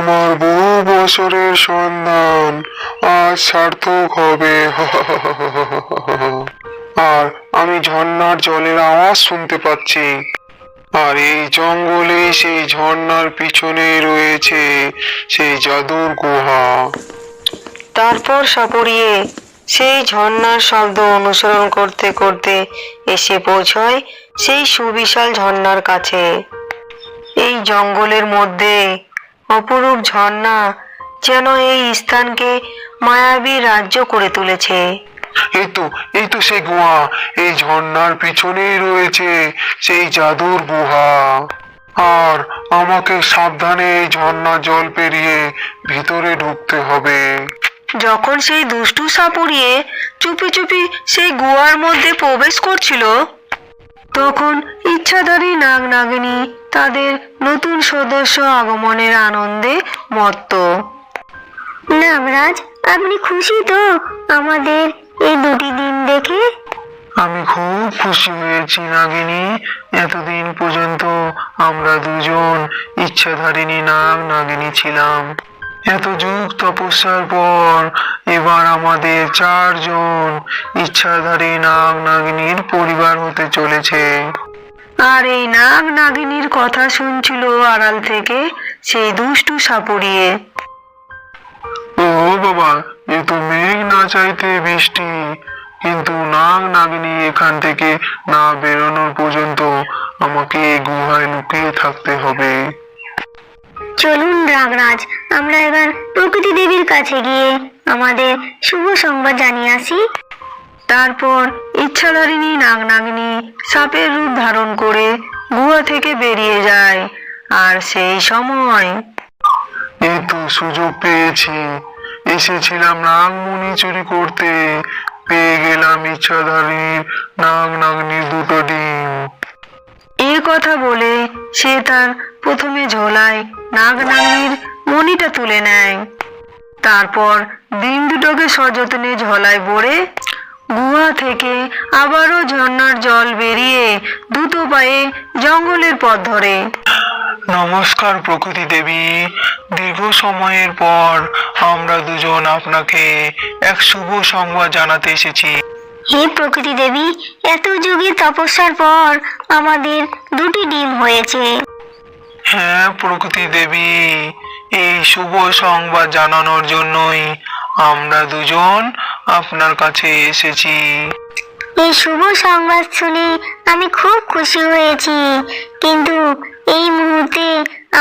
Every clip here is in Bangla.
আমার বহু বছরের সন্ধান আজ সার্থক হবে। আর আমি ঝর্ণার জলের আওয়াজ শুনতে পাচ্ছি। আর এই জঙ্গলে সেই ঝর্ণার পিছনে রয়েছে সেই জাদুর গুহা। তারপর সাপড়িয়ে সেই ঝর্ণার শব্দ অনুসরণ করতে করতে এসে পৌঁছয় সেই সুবিশাল ঝর্ণার কাছে। এই জঙ্গলের মধ্যে অপরূপ ঝর্ণা যেন এই স্থানকে মায়াবী রাজ্য করে তুলেছে। এই তো এই তো সেই গুহা এই ঝর্ণার পিছনেই রয়েছে সেই জাদুর গুহা। আর আমাকে সাবধানে এই ঝর্ণা জল পেরিয়ে ভিতরে ঢুকতে হবে। যখন সেই দুষ্টু সাপুড়িয়ে চুপি চুপি সেই গুহার মধ্যে প্রবেশ করছিল তখন ইচ্ছাধারী নাগ নাগিনী তাদের নতুন সদস্য আগমনের আনন্দে মত্ত। নাগরাজ আপনি খুশি তো আমাদের এই দুটি দিন দেখে? আমি খুব খুশি হয়েছি নাগিনী। এতদিন পর্যন্ত আমরা দুজন ইচ্ছাধারিণী নাগ নাগিনী ছিলাম। এত যুগ তপস্যার পর এবার আমাদের চারজন ইচ্ছাধারী নাগ নাগিনীর পরিবার হতে চলেছে। আর এই নাগ নাগিনীর কথা শুনছিল আড়াল থেকে সেই দুষ্টু সাপুড়িয়ে। ও বাবা এ তো মেঘ না চাইতে বৃষ্টি। কিন্তু নাগ নাগিনী এখান থেকে না বেরোনোর পর্যন্ত আমাকে গুহায় লুকিয়ে থাকতে হবে। চলুন নাগরাজ আমরা এবার প্রকৃতি দেবীর কাছে গিয়ে আমাদের শুভ সংবাদ জানিয়ে আসি। তারপর ইচ্ছাধারিণী নাগ নাগিনী সাপের রূপ ধারণ করে গুহা থেকে বেরিয়ে যায়, আর সেই সময় এই তো সুযোগ পেয়েছি। এসেছিলাম নাগমণি চুরি করতে। পেয়ে গেলাম ইচ্ছাধারীর নাগ নাগনির দুটো ডিম। এই কথা বলে সে তার প্রথমে ঝোলায় নাগ নাগিনীর মণিটা তুলে নেয়। তারপর দিন দুটোকে সযত্নে ঝোলায় ভরে গুহা থেকে আবারও ঝর্ণার জল বেরিয়ে দ্রুত পায়ে জঙ্গলের পথ ধরে। নমস্কার প্রকৃতি দেবী। দীর্ঘ সময়ের পর আমরা দুজন আপনাকে এক শুভ সংবাদ জানাতে এসেছি। হে প্রকৃতি দেবী এত যুগের তপস্যার পর আমাদের দুটি ডিম হয়েছে। হ্যাঁ প্রকৃতি দেবী এই শুভ সংবাদ জানানোর জন্যই আমরা দুজন আপনার কাছে এসেছি। এই শুভ সংবাদ শুনে আমি খুব খুশি হয়েছি কিন্তু এই মুহূর্তে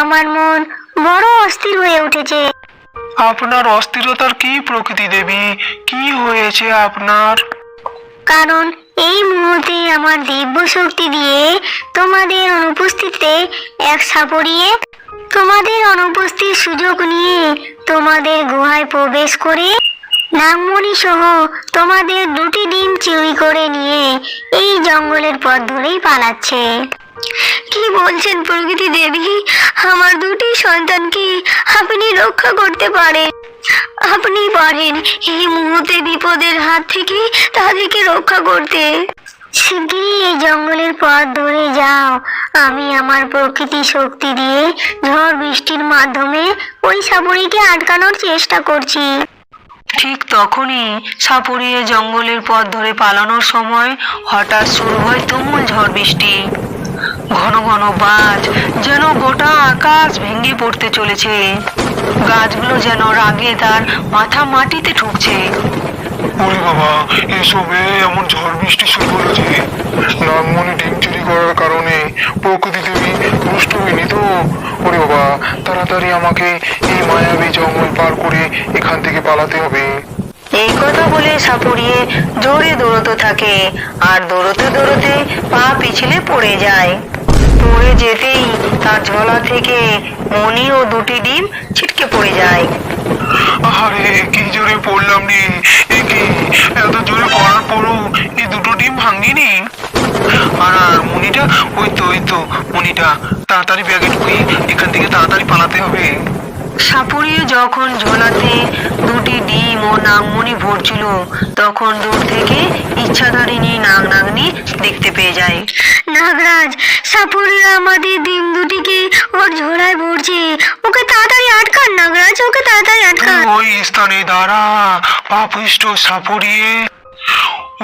আমার মন বড় অস্থির হয়ে উঠেছে। আপনার অস্থিরতার কি প্রকৃতি দেবী? কি হয়েছে আপনার? কারণ এই মুহূর্তে আমার দিব্য শক্তি দিয়ে তোমাদের অনুপস্থিতিতে এক সাপড়িয়ে তোমাদের অনুপস্থিত সুযোগ নিয়ে তোমাদের গুহায় প্রবেশ করে নাগমণি সহ তোমাদের দুটি ডিম চুরি করে নিয়ে এই জঙ্গলের পথ ধরেই পালাচ্ছে। কি বলছেন প্রকৃতি দেবী? আমার দুটি সন্তানকে আপনি রক্ষা করতে পারেন। আপনি পারেন এই মুহূর্তে বিপদের হাত থেকে তাদেরকে রক্ষা করতে। শিগগিরই এই জঙ্গলের পথ ধরে যাও। আমি আমার প্রকৃতি শক্তি দিয়ে ঝড় বৃষ্টির মাধ্যমে ওই সাপুরিকে আটকানোর চেষ্টা করছি। ঠিক তখনই সাপুড়িয়ে জঙ্গলের পথ ধরে পালানোর সময় হঠাৎ শুরু হয় তুমুল ঝড় বৃষ্টি। ঘন ঘন বাজ যেন গোটা আকাশ ভেঙে পড়তে চলেছে। গাছগুলো যেন রাগে তার মাথা মাটিতে ঠুকছে। ওরে বাবা এসবে এমন ঝড় বৃষ্টি শুরু নাগমণি ডিম চুরি করার কারণে প্রকৃতি দেবী হয়নি তো। ওরে বাবা তাড়াতাড়ি আমাকে এই মায়াবী জঙ্গল পার করে এখান থেকে পালাতে হবে। এই কথা বলে সাপুড়িয়ে জোরে দৌড়তে থাকে আর দৌড়তে দৌড়তে পা পিছলে পড়ে যায়। পড়ে যেতেই তার ঝোলা থেকে মণি ও দুটি ডিম ছিটকে পড়ে যায়। আরে কি জোরে পড়লাম রে। এ কি? এত জোরে পড়ার পরও এই দুটো ডিম আর মনিটা? ওই তো ওই তো মনিটা তাড়াতাড়ি ব্যাগে ঢুকিয়ে এখান থেকে তাড়াতাড়ি পালাতে হবে। সাপুড়িয়ে যখন ঝোলাতে দুটি ডিম ও নাগমণি ভরছিল তখন দূর থেকে ইচ্ছাধারিণী নাগ নাগনি দেখতে পেয়ে যায়। নাগরাজ সাপুরিয়া আমাদের ডিম দুটিকে ওর ঝোলায় ভরছে। ওকে তাড়াতাড়ি আটকান নাগরাজ ওকে তাড়াতাড়ি আটকা ওই স্থানে দাঁড়া পাপিষ্ট সাপড়িয়ে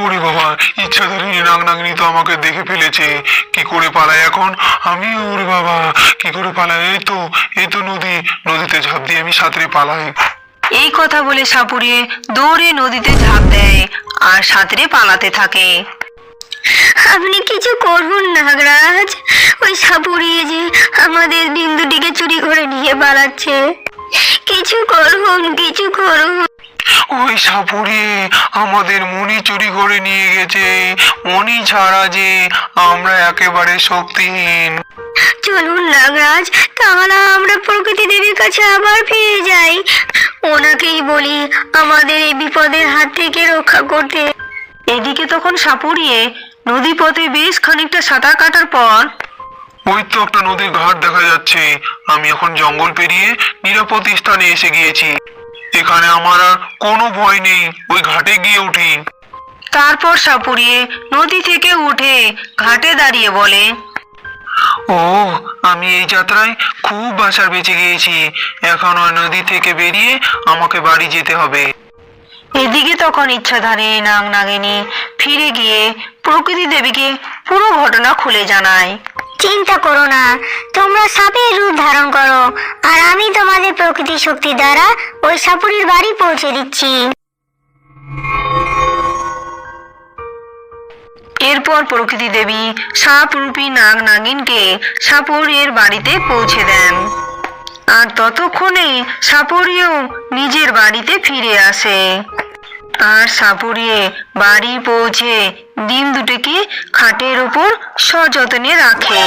ওরে বাবা ইচ্ছাধারী নাগ নাগনি তো আমাকে দেখে ফেলেছে। কি করে পালাই এখন? আমি ওরে বাবা কি করে পালাই? এই তো এই তো নদী। নদীতে ঝাঁপ দিয়ে আমি সাঁতরে পালাই। এই কথা বলে সাপুড়িয়ে দৌড়ে নদীতে ঝাঁপ দেয় আর সাঁতরে পালাতে থাকে। আপনি কিছু করুন নাগরাজ। ওই সাপুড়িয়ে যে আমাদের বিন্দুটিকে চুরি করে নিয়ে পালাচ্ছে। কিছু করুন কিছু করুন। ওই সাপুড়িয়ে আমাদের মনি চুরি করে নিয়ে গেছে। মনি ছাড়া যে আমরা একেবারে শক্তিহীন। চলুন নাগরাজ তাহলে আমরা প্রকৃতি দেবীর কাছে আবার ফিরে যাই। ওনাকেই বলি আমাদের এই বিপদের হাত থেকে রক্ষা করতে। এদিকে তখন সাপুড়িয়ে নদী পথে বেশ খানিকটা সাঁতার কাটার পর ওই তো একটা নদীর ঘাট দেখা যাচ্ছে। আমি এখন জঙ্গল পেরিয়ে নিরাপদ স্থানে এসে গিয়েছি। এখানে আমার আর কোনো ভয় নেই। ওই ঘাটে গিয়ে উঠি। তারপর সাপুড়িয়ে নদী থেকে উঠে ঘাটে দাঁড়িয়ে বলে ও আমি এই যাত্রায় খুব বাসার বেঁচে গিয়েছি। এখন ওই নদী থেকে বেরিয়ে আমাকে বাড়ি যেতে হবে। এদিকে তখন ইচ্ছাধারী নাগ নাগিনী ফিরে গিয়ে প্রকৃতি দেবীকে পুরো ঘটনা খুলে জানায়। চিন্তা করো না তোমরা সাপের রূপ ধারণ করো আর আমি তোমাদের প্রকৃতি শক্তি দ্বারা ওই সাপুরির বাড়ি পৌঁছে দিচ্ছি। এরপর প্রকৃতি দেবী সাপ রূপী নাগ নাগিনকে সাপুরের বাড়িতে পৌঁছে দেন। আর ততক্ষণে সাপুরিয়েও নিজের বাড়িতে ফিরে আসে। আর সাপুরিয়ে বাড়ি পৌঁছে ডিম দুটোকে খাটের ওপর সযত্নে রাখে।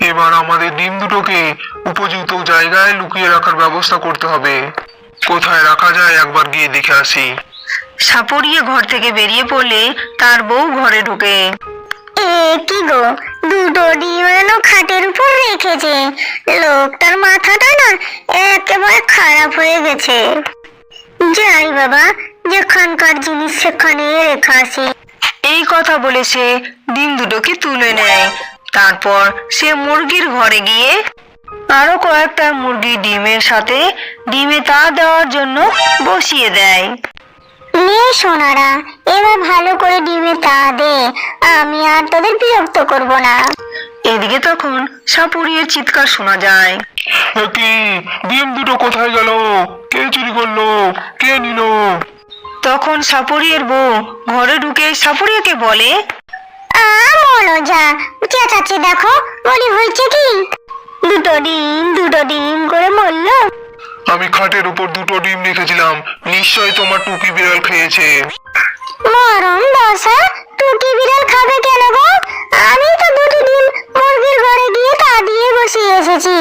এবার আমাদের ডিম দুটোকে উপযুক্ত জায়গায় লুকিয়ে রাখার ব্যবস্থা করতে হবে। কোথায় রাখা যায় একবার গিয়ে দেখে আসি। সাপুরিয়ে ঘর থেকে বেরিয়ে পড়লে তার বউ ঘরে ঢুকে। এ কি গো দুটো ডিম খাটের উপর রেখেছে। লোকটার মাথাটা না একেবারে খারাপ হয়ে গেছে। যাই বাবা যেখানকার জিনিস সেখানে রেখা আসি এই কথা বলে সে ডিম দুটোকে তুলে নেয়। তারপর সে মুরগির ঘরে গিয়ে আরও কয়েকটা মুরগি ডিমের সাথে ডিমে তা দেওয়ার জন্য বসিয়ে দেয়। নে সোনারা এবার ভালো করে ডিমে তা দে আমি আর তোদের বিরক্ত করব না। এদিকে তখন সাপুরিয়ের চিৎকার শোনা যায়। কি ডিম দুটো কোথায় গেল? কে চুরি করল। কে নিল? তখন সাপুরিয়ের বউ ঘরে ঢুকে সাপুরিয়াকে বলে আ মনোজা চেঁচাচ্ছে দেখো বলি হয়েছে কি? দুটো ডিম দুটো ডিম করে মরলো। আমি খাটের উপর দুটো ডিম রেখেছিলাম নিশ্চয় তোমার টুকি বিড়াল খেয়েছে। মরম দশা টুকি বিড়াল খাবে কেন গো? আমি তো দুটো ডিম মুরগির ঘরে গিয়ে তা দিয়ে বসিয়ে এসেছি।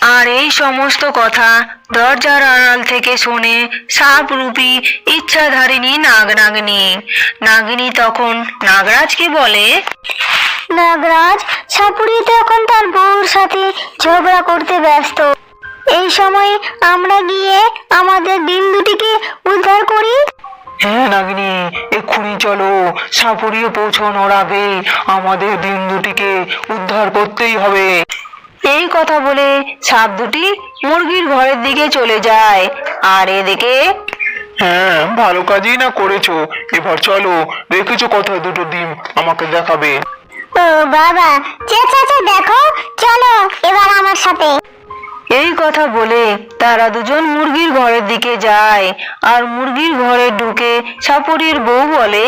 আর এই সমস্ত কথা দরজার আড়াল থেকে শুনে সাপ রূপী ইচ্ছাধারিণী নাগনাগিনী। নাগিনী তখন নাগরাজকে বলে নাগরাজ সাপুরি তো এখন তার বউর সাথে ঝগড়া করতে ব্যস্ত। এই সময় আমরা গিয়ে আমাদের ডিম দুটিকে উদ্ধার করি। হ্যাঁ নাগিনী এক্ষুনি চলো। সাপুরিয়ে পৌঁছানোর আগে আমাদের দিন দুটিকে উদ্ধার করতেই হবে। এই কথা বলে সাপ দুটি মুরগির ঘরের দিকে চলে যায়। আর এদিকে হ্যাঁ ভালো কাজই না করেছ। এবার চলো রেখেছো কোথায় দুটো ডিম আমাকে দেখাবে? ও বাবা চেঁচাচ্ছে দেখো চলো এবার আমার সাথে। এই কথা বলে তারা দুজন মুরগির ঘরের দিকে যায়। আর মুরগির ঘরে ঢুকে সাপুরির বউ বলে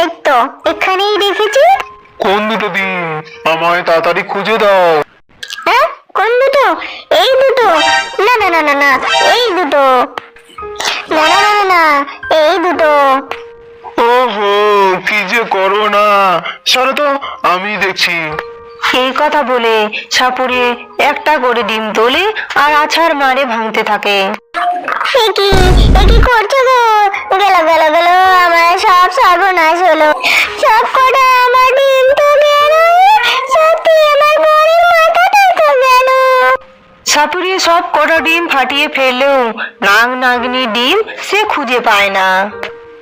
এই তো এখানেই রেখেছি কোন দুটো ডিম? আমায় তাড়াতাড়ি খুঁজে দাও। হ্যাঁ? কোন দুটো? এই দুটো। না না না না না এই দুটো। না না না না এই দুটো। ওহো কি যে করো না সরো তো আমি দেখছি। এই কথা বলে সাপুরে একটা করে ডিম তোলে আর আছাড় মারে ভাঙতে থাকে। এ কি এ কি করছ গো? গেল গেল গেল আমার সব সর্বনাশ হলো। সব কটা আমার ডিম তো গেল সত্যি আমার বড়ের মাথাটা তো গেল সাপুরে সব কটা ডিম ফাটিয়ে ফেললেও নাগ নাগনি ডিম সে খুঁজে পায় না।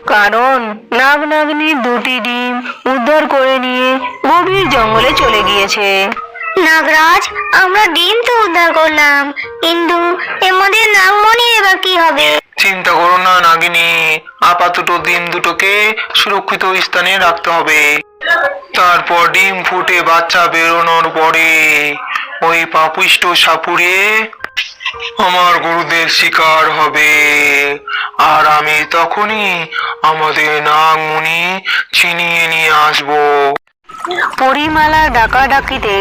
কারণ নাগ নাগনি দুটি ডিম উদ্ধার করে নিয়ে গভীর জঙ্গলে চলে গিয়েছে। নাগরাজ আমরা ডিম তো উদ্ধার করলাম কিন্তু এমদের নাগমণি এবার কি হবে? চিন্তা করো না নাগিনী। আপাতত ডিম দুটোকে সুরক্ষিত স্থানে রাখতে হবে। তারপর ডিম ফুটে বাচ্চা বেরোনোর পরে ওই পাপুষ্ট সাপুড়ে আমার গুরুদের শিকার হবে। আর আমি তখনই আমাদের নাগমণি ছিনিয়ে নিয়ে আসব। পরিমালার ডাকাডাকিতে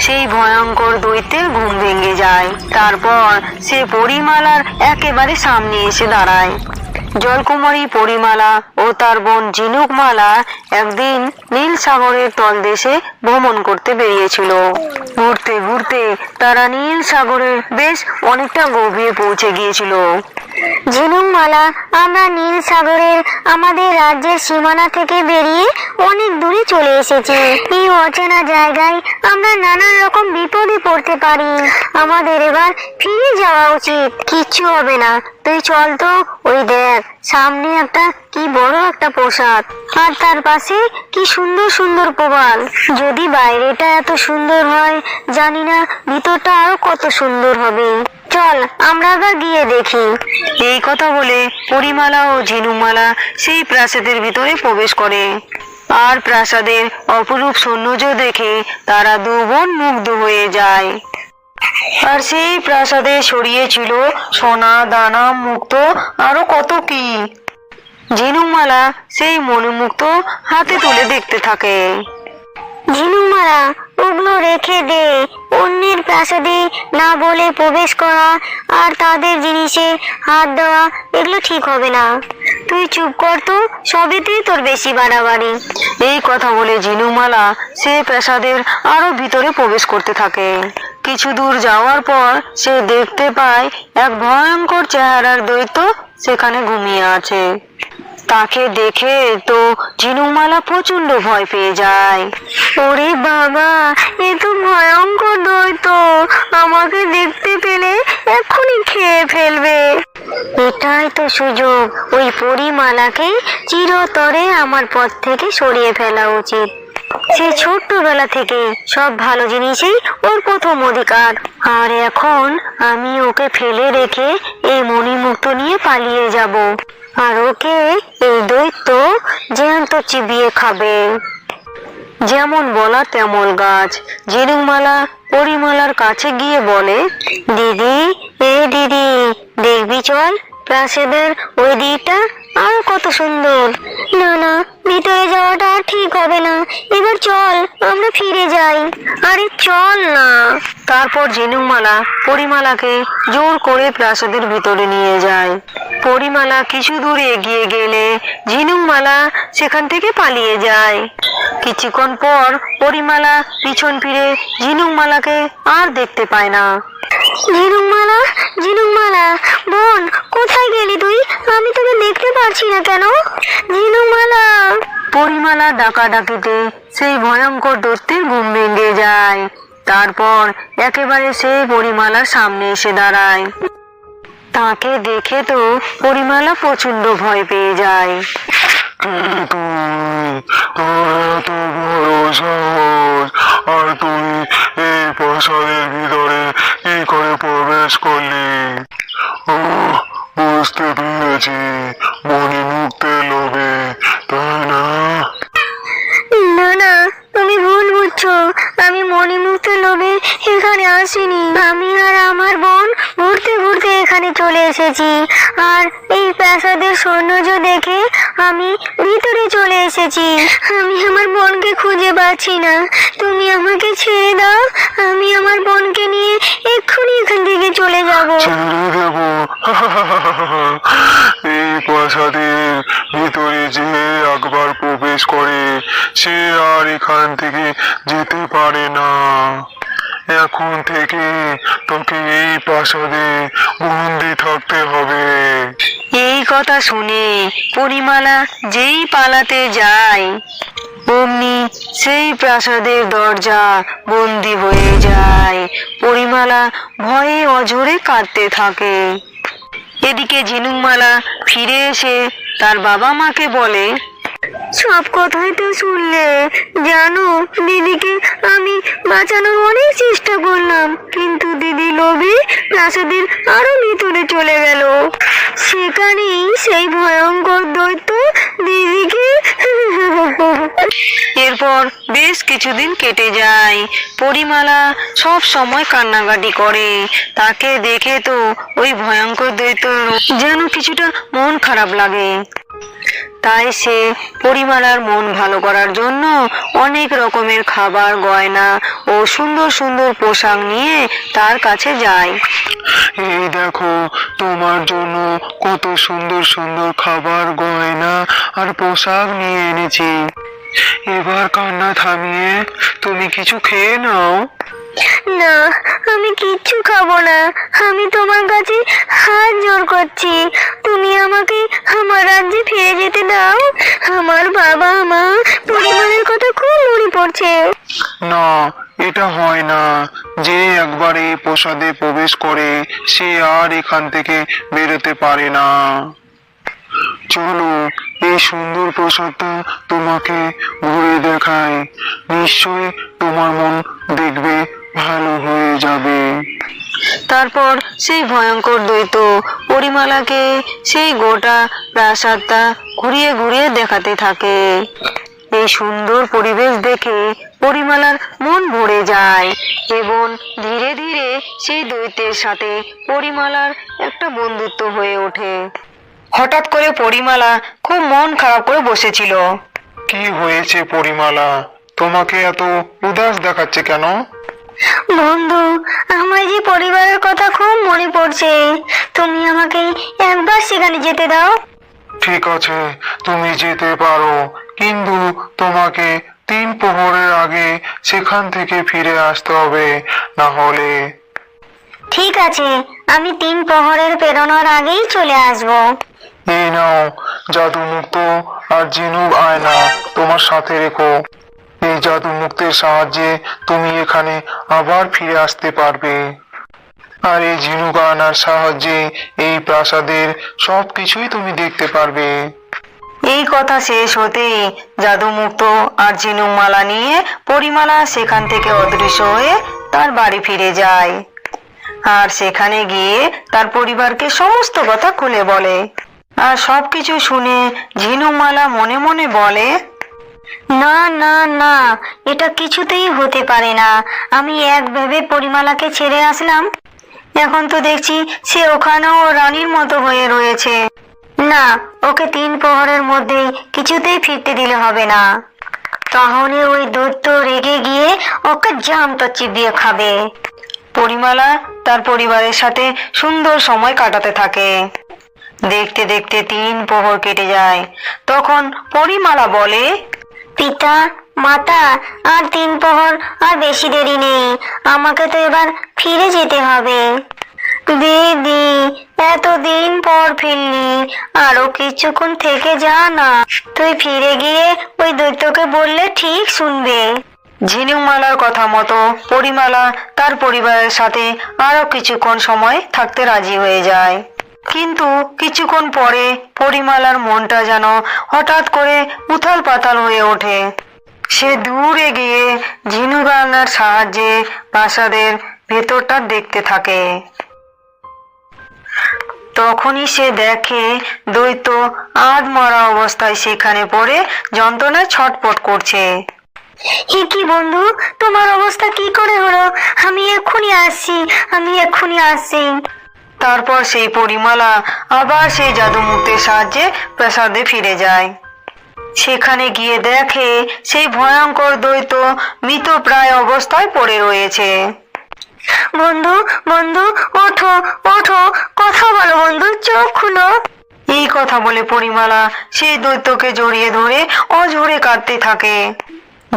সেই ভয়ঙ্কর দৈত্যের ঘুম ভেঙে যায়। তারপর সে পরিমালার একেবারে সামনে এসে দাঁড়ায়। জলকুমারী পরিমালা ও তার বোন ঝিনুকমালা একদিন নীল সাগরের তলদেশে ভ্রমণ করতে বেরিয়েছিল। ঘুরতে ঘুরতে তারা নীল সাগরের বেশ অনেকটা গভীরে পৌঁছে গিয়েছিল। ঝিনুকমালা আমরা নীল সাগরের আমাদের রাজ্যের সীমানা থেকে বেরিয়ে অনেক দূরে চলে এসেছি। এই অচেনা জায়গায় আমরা নানান রকম বিপদে পড়তে পারি। আমাদের এবার ফিরে যাওয়া উচিত। কিচ্ছু হবে না। তুই চল তো, ওই দেখ, সামনে একটা কি বড় একটা প্রসাদ। আর তার পাশে কি সুন্দর সুন্দর প্রবাল। যদি বাইরেটা এত সুন্দর হয়, জানি না ভিতরটা আরও কত সুন্দর হবে। চল, আমরা আবার গিয়ে দেখি। এই কথা বলে পরিমালা ও ঝিনুমালা সেই প্রাসাদের ভিতরে প্রবেশ করে। আর প্রাসাদের অপরূপ সৌন্দর্য দেখে তারা দু বোন মুগ্ধ হয়ে যায়। আর সেই প্রাসাদে ছড়িয়েছিল সোনা, দানা, মুক্ত, আরও কত কি? ঝিনুমালা সেই মনোমুক্ত হাতে তুলে দেখতে থাকে। ঝিনুমারা ওগুলো রেখে দে। অন্যের প্রাসাদে না বলে প্রবেশ করা আর তাদের জিনিসে হাত দেওয়া, এগুলো ঠিক হবে না। তুই চুপ কর তো, সবেতেই তোর বেশি বাড়াবাড়ি। এই কথা বলে জিনুমালা সে প্রাসাদের আরও ভিতরে প্রবেশ করতে থাকে। কিছু দূর যাওয়ার পর সে দেখতে পায় এক ভয়ঙ্কর চেহারার দৈত্য সেখানে ঘুমিয়ে আছে। তাকে দেখে তো ঝিনুমালা প্রচণ্ড ভয় পেয়ে যায়। ওরে বাবা, এ তো ভয়ঙ্কর দৈত্য আমাকে দেখতে পেলে এক্ষুনি খেয়ে ফেলবে। এটাই তো সুযোগ। ওই পরিমালাকে চিরতরে আমার পথ থেকে সরিয়ে ফেলা উচিত। সে ছোট্টবেলা থেকে সব ভালো জিনিসেই ওর প্রথম অধিকার। আর এখন আমি ওকে ফেলে রেখে এই মণিমুক্ত নিয়ে পালিয়ে যাব। আর ওকে এই দৈত্য জ্যান্ত চিবিয়ে খাবে। যেমন বলা তেমন গাছ। জেরুমালা পরিমালার কাছে গিয়ে বলে, দিদি, এ দিদি, দেখবি চল, প্রাসাদের ওই দিকটা আরও কত সুন্দর। না না, ভিতরে যাওয়াটা আর ঠিক হবে না। এবার চল, আমরা ফিরে যাই। আরে, চল না। তারপর জেনুমালা পরিমালাকে জোর করে প্রাসাদের ভিতরে নিয়ে যায়। পরিমালা কিছু দূর এগিয়ে গেলে ঝিনুকমালা সেখান থেকে পালিয়ে যায়। কিছুক্ষণ পর পরিমালা পিছন ফিরে ঝিনুকমালাকে আর দেখতে পায় না। ঝিনুকমালা ঝিনুকমালা বোন কোথায় গেলি তুই? আমি তোকে দেখতে পাচ্ছি না কেন? ঝিনুকমালা। পরিমালা ডাকা ডাকিতে সেই ভয়ঙ্কর দৈত্যের ঘুম ভেঙে যায়। তারপর একেবারে সেই পরিমালার সামনে এসে দাঁড়ায়। তাকে দেখে তো পরিমালা প্রচণ্ড ভয় পেয়ে যায়। আর তুই এই প্রাসাদের ভিতরে করে প্রবেশ করলি? ও বুঝতে পেরেছি মনে মুক্তে লোভে তাই না না না তুমি ভুল বুঝছ আমি মণিমুক্তের লোভে এখানে আসিনি আমি আর আমার বোন ঘুরতে ঘুরতে এখানে চলে এসেছি আর এই প্রাসাদের সৌন্দর্য দেখে আমি ভিতরে চলে এসেছি আমি আমার বোনকে খুঁজে পাচ্ছি না তুমি আমাকে ছেড়ে দাও আমি আমার বোনকে নিয়ে এক্ষুনি এখান থেকে চলে যাব ছেড়ে দেব এই প্রাসাদের ভিতরে যে একবার প্রবেশ করে সে আর এখান থেকে যেতে পারে না। এখন থেকে তোকে এই প্রাসাদে বন্দি থাকতে হবে। এই কথা শুনে পরিমালা যেই পালাতে যায়, অমনি সেই প্রাসাদের দরজা বন্দি হয়ে যায়। পরিমালা ভয়ে অঝরে কাঁদতে থাকে। এদিকে ঝিনুকমালা ফিরে এসে তার বাবা মাকে বলে সব কথাই তো শুনলে। জানো, দিদিকে আমি বাঁচানোর অনেক চেষ্টা করলাম, কিন্তু দিদি লোভে প্রাসাদের আরও ভিতরে চলে গেল। সেখানেই সেই ভয়ঙ্কর দৈত্য দিদিকে এরপর বেশ কিছুদিন কেটে যায়। পরিমালা সব সময় কান্নাকাটি করে। তাকে দেখে তো ওই ভয়ঙ্কর দৈত্য যেন কিছুটা মন খারাপ লাগে। তাই সে পরিমালার মন ভালো করার জন্য অনেক রকমের খাবার, গয়না ও সুন্দর সুন্দর পোশাক নিয়ে তার কাছে যায়। এই দেখো, তোমার জন্য কত সুন্দর সুন্দর খাবার, গয়না আর পোশাক নিয়ে এনেছি। এবার কান্না থামিয়ে তুমি কিছু খেয়ে নাও। না আমি কিচ্ছু খাব না। আমি তোমার কাছে হাত জোর করছি। তুমি আমাকে আমার রাজ্যে ফিরে যেতে দাও। আমার বাবা মা পরিবারের কথা খুব মনে পড়ছে। না এটা হয় না। যে একবার এই প্রসাদে প্রবেশ করে সে আর এখান থেকে বেরোতে পারে না। চলো, এই সুন্দর প্রসাদটা তোমাকে ঘুরে দেখায় নিশ্চয় তোমার মন দেখবে ভালো হয়ে যাবে। তারপর সেই ভয়ঙ্কর দ্বৈত পরিমালাকে সেই গোটা প্রাসাদটা ঘুরিয়ে ঘুরিয়ে দেখাতে থাকে। এই সুন্দর পরিবেশ দেখে পরিমালার মন ভরে যায় এবং ধীরে ধীরে সেই দৈত্যের সাথে পরিমালার একটা বন্ধুত্ব হয়ে ওঠে। হঠাৎ করে পরিমালা খুব মন খারাপ করে বসেছিল। কি হয়েছে পরিমালা? তোমাকে এত উদাস দেখাচ্ছে কেন? বন্ধু আমার যে পরিবারের কথা খুব মনে পড়ছে। তুমি আমাকে একবার সেখানে যেতে দাও। ঠিক আছে তুমি যেতে পারো। কিন্তু তোমাকে তিন প্রহরের আগে সেখান থেকে ফিরে আসতে হবে না হলে। ঠিক আছে আমি তিন প্রহরের পেরোনোর আগেই চলে আসব। এই নাও জাদু মুক্ত আর জিনুক আয়না তোমার সাথে রেখো। এই জাদু মুক্তের সাহায্যে তুমি এখানে আবার ফিরে আসতে পারবে। আর এই ঝিনুক আয়নার সাহায্যে এই প্রাসাদের সব কিছুই তুমি দেখতে পারবে। এই কথা শেষ হতেই জাদুমুক্ত আর ঝিনুকমালা নিয়ে পরিমালা সেখান থেকে অদৃশ্য হয়ে তার বাড়ি ফিরে যায়। আর সেখানে গিয়ে তার পরিবারকে সমস্ত কথা খুলে বলে। আর সবকিছু শুনে ঝিনুকমালা মনে মনে বলে, না না না, এটা কিছুতেই হতে পারে না। আমি এক ভেবে পরিমালাকে ছেড়ে আসলাম। এখন তো দেখছি সে ওখানেও রানীর মতো হয়ে রয়েছে। না, ওকে তিন প্রহরের মধ্যেই কিছুতেই ফিরতে দিলে হবে না। তাহলে ওই দৈত্য রেগে গিয়ে ওকে জ্যান্ত চিবিয়ে খাবে। পরিমালা তার পরিবারের সাথে সুন্দর সময় কাটাতে থাকে। দেখতে দেখতে তিন প্রহর কেটে যায়। তখন পরিমালা বলে পিতা মাতা আর তিন প্রহর আর বেশি দেরি নেই। আমাকে তো এবার ফিরে যেতে হবে। দিদি এতদিন পর ফিরলি। আরও কিছুক্ষণ থেকে যা না। তুই ফিরে গিয়ে ওই দৈত্যকে বললে ঠিক শুনবে। ঝিনুকমালার কথা মতো পরিমালা তার পরিবারের সাথে আরও কিছুক্ষণ সময় থাকতে রাজি হয়ে যায়। কিন্তু কিছুক্ষণ পরে পরিমালার মনটা যেন হঠাৎ করে উথাল পাতাল হয়ে ওঠে। সে দূরে গিয়ে ঝিনুকানার সাহায্যে প্রাসাদের ভেতরটা দেখতে থাকে। তখনই সে দেখে দ্বৈত আধ মরা অবস্থায় সেখানে পড়ে যন্ত্রণায় ছটপট করছে। হে কি বন্ধু, তোমার অবস্থা কি করে হলো? আমি এক্ষুনি আসছি, আমি এক্ষুনি আসছি। তারপর সেই পরিমালা আবার সেই জাদুমুক্তের সাহায্যে প্রাসাদে ফিরে যায়। সেখানে গিয়ে দেখে সেই ভয়ঙ্কর দ্বৈত মৃত প্রায় অবস্থায় পড়ে রয়েছে। বন্ধু বন্ধু, ওঠো ওঠো, কথা বলো বন্ধু, চোখ খুলো। এই কথা বলে পরিমালা সেই দৈত্যকে জড়িয়ে ধরে অঝরে কাঁদতে থাকে।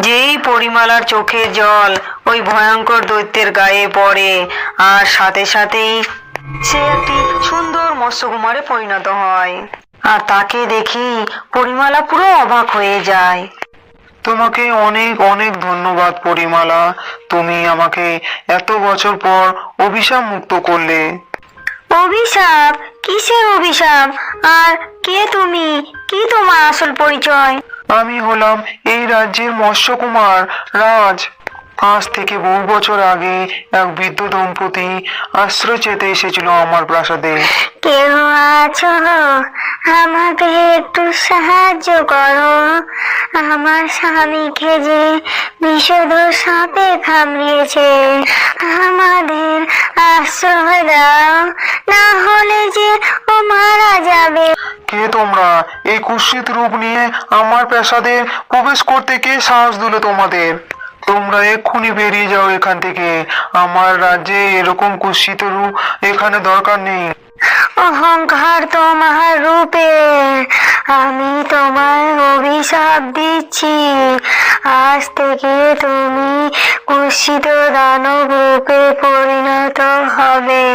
যেই পরিমালার চোখের জল ওই ভয়ঙ্কর দৈত্যের গায়ে পড়ে, আর সাথে সাথেই সে একটি সুন্দর মৎস্যকুমারে পরিণত হয়। আর তাকে দেখি পরিমালা পুরো অবাক হয়ে যায়। তোমাকে অনেক অনেক ধন্যবাদ পরিমালা। তুমি আমাকে এত বছর পর অভিশাপ মুক্ত করলে। অভিশাপ? কিসের অভিশাপ? আর কে তুমি? কি তোমার আসল পরিচয়? আমি হলাম এই রাজ্যের মৎস্যকুমার রাজ। আজ থেকে বহু বছর আগে এক বৃদ্ধ দম্পতি আশ্রয় চেতে এসেছিল আমার প্রাসাদে। কেউ আছো? আমাকে একটু সাহায্য করো। আমার স্বামীকে যে বিষধ সাপে কামড়িয়েছে আমাদের আশ্রয় দাও। না হলে যে ও মারা যাবে। কে তোমরা? এই কুৎসিত রূপ নিয়ে আমার প্রাসাদে প্রবেশ করতে কে সাহস দিল তোমাদের? তোমরা এক্ষুনি বেরিয়ে যাও এখান থেকে। আমার রাজ্যে এরকম কুৎসিত রূপ এখানে দরকার নেই। অহংকার তোমার রূপে, আমি তোমায় অভিশাপ দিচ্ছি। আজ থেকে তুমি কুৎসিত দানব রূপে পরিণত হবে।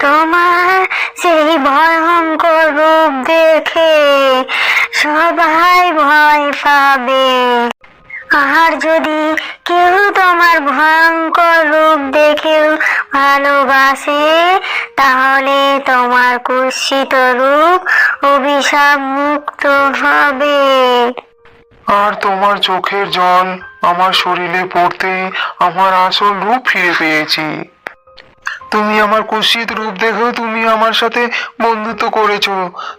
তোমার সেই ভয়ঙ্কর রূপ দেখে সবাই ভয় পাবে। আর যদি কেউ তোমার ভয়ঙ্কর রূপ দেখেও ভালোবাসে, তাহলে তোমার কুৎসিত রূপ অভিশাপ মুক্ত হবে। আর তোমার চোখের জল আমার শরীরে পড়তে আমার আসল রূপ ফিরে পেয়েছি। তুমি আমার কুৎসিত রূপ দেখেও তুমি আমার সাথে বন্ধুত্ব করেছ।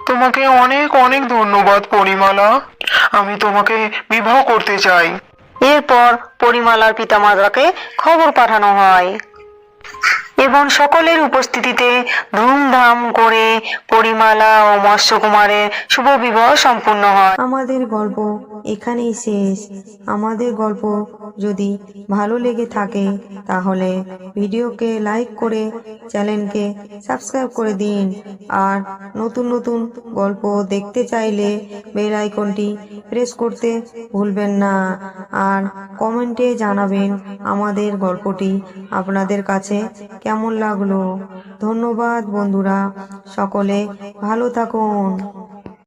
তোমাকে অনেক অনেক ধন্যবাদ, পরিমালা। আমি তোমাকে বিবাহ করতে চাই। এরপর পরিমালার পিতামাতাকে খবর পাঠানো হয়। এবং সকলের উপস্থিতিতে ধুমধাম করে পরিমালা ও মৎস্যকুমারের শুভ বিবাহ সম্পূর্ণ হয়। আমাদের গল্প এখানেই শেষ। আমাদের গল্প যদি ভালো লেগে থাকে, তাহলে ভিডিওকে লাইক করে চ্যানেলকে সাবস্ক্রাইব করে দিন। আর নতুন নতুন গল্প দেখতে চাইলে বেল আইকনটি প্রেস করতে ভুলবেন না। আর কমেন্টে জানাবেন আমাদের গল্পটি আপনাদের কাছে কেমন লাগল? ধন্যবাদ বন্ধুরা সকলে ভালো থাকুন।